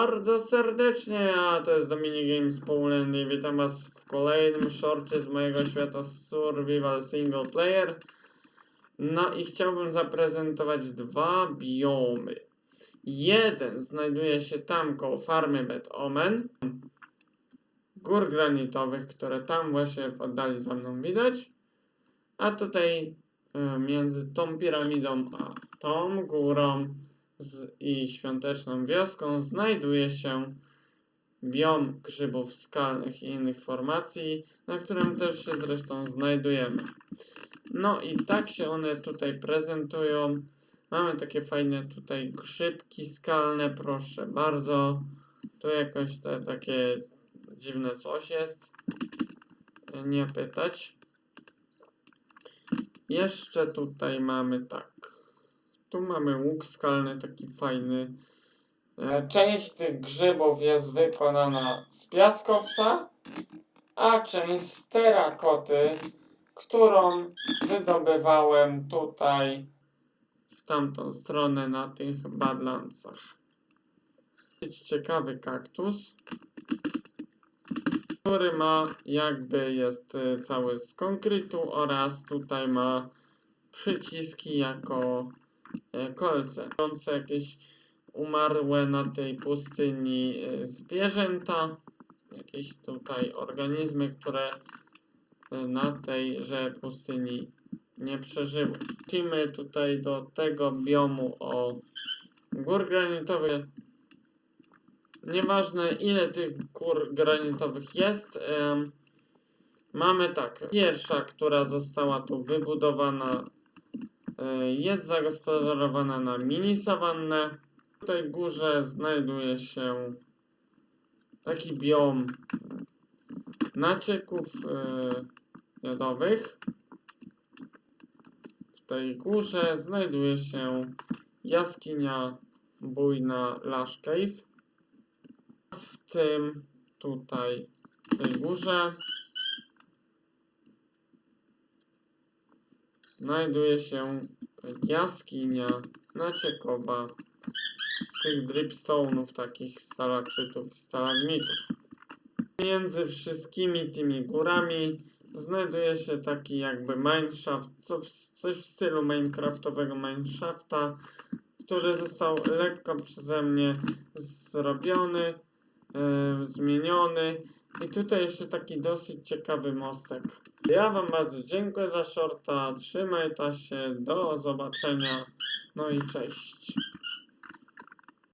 Bardzo serdecznie, a to jest Dominik Games Poland i witam was w kolejnym shorcie z mojego świata Survival Single Player. No i chciałbym zaprezentować dwa biomy. Jeden znajduje się tam koło farmy Bed Omen, gór granitowych, które tam właśnie w oddali za mną widać, a tutaj e, między tą piramidą a tą górą z, i świąteczną wioską znajduje się biom grzybów skalnych i innych formacji, na którym też się zresztą znajdujemy. No i tak się one tutaj prezentują. Mamy takie fajne tutaj grzybki skalne, proszę bardzo. Tu jakoś te takie dziwne coś jest. Nie pytać. Jeszcze tutaj mamy tak. Tu mamy łuk skalny, taki fajny. E, Część tych grzybów jest wykonana z piaskowca, a część z terakoty, którą wydobywałem tutaj w tamtą stronę na tych badlancach. Ciekawy kaktus, który ma jakby jest e, cały z konkretu oraz tutaj ma przyciski jako kolce. Kolce jakieś umarłe na tej pustyni e, zwierzęta, jakieś tutaj organizmy, które e, na tejże pustyni nie przeżyły. Wrócimy tutaj do tego biomu o gór granitowych. Nieważne ile tych gór granitowych jest, mamy tak. Pierwsza, która została tu wybudowana, e, jest zagospodarowana na mini sawannę. W tej górze znajduje się taki biom nacieków e, jodowych. W tej górze znajduje się jaskinia bujna Lush Cave. W tym tutaj, w tej górze znajduje się jaskinia naciekowa z tych dripstone'ów, takich stalaktytów i stalagmitów. Między wszystkimi tymi górami znajduje się taki jakby mineshaft, co w, coś w stylu minecraftowego mineshafta, który został lekko przeze mnie zrobiony, e, zmieniony. I tutaj jeszcze taki dosyć ciekawy mostek. Ja Wam bardzo dziękuję za shorta, trzymaj ta się, do zobaczenia, no i cześć.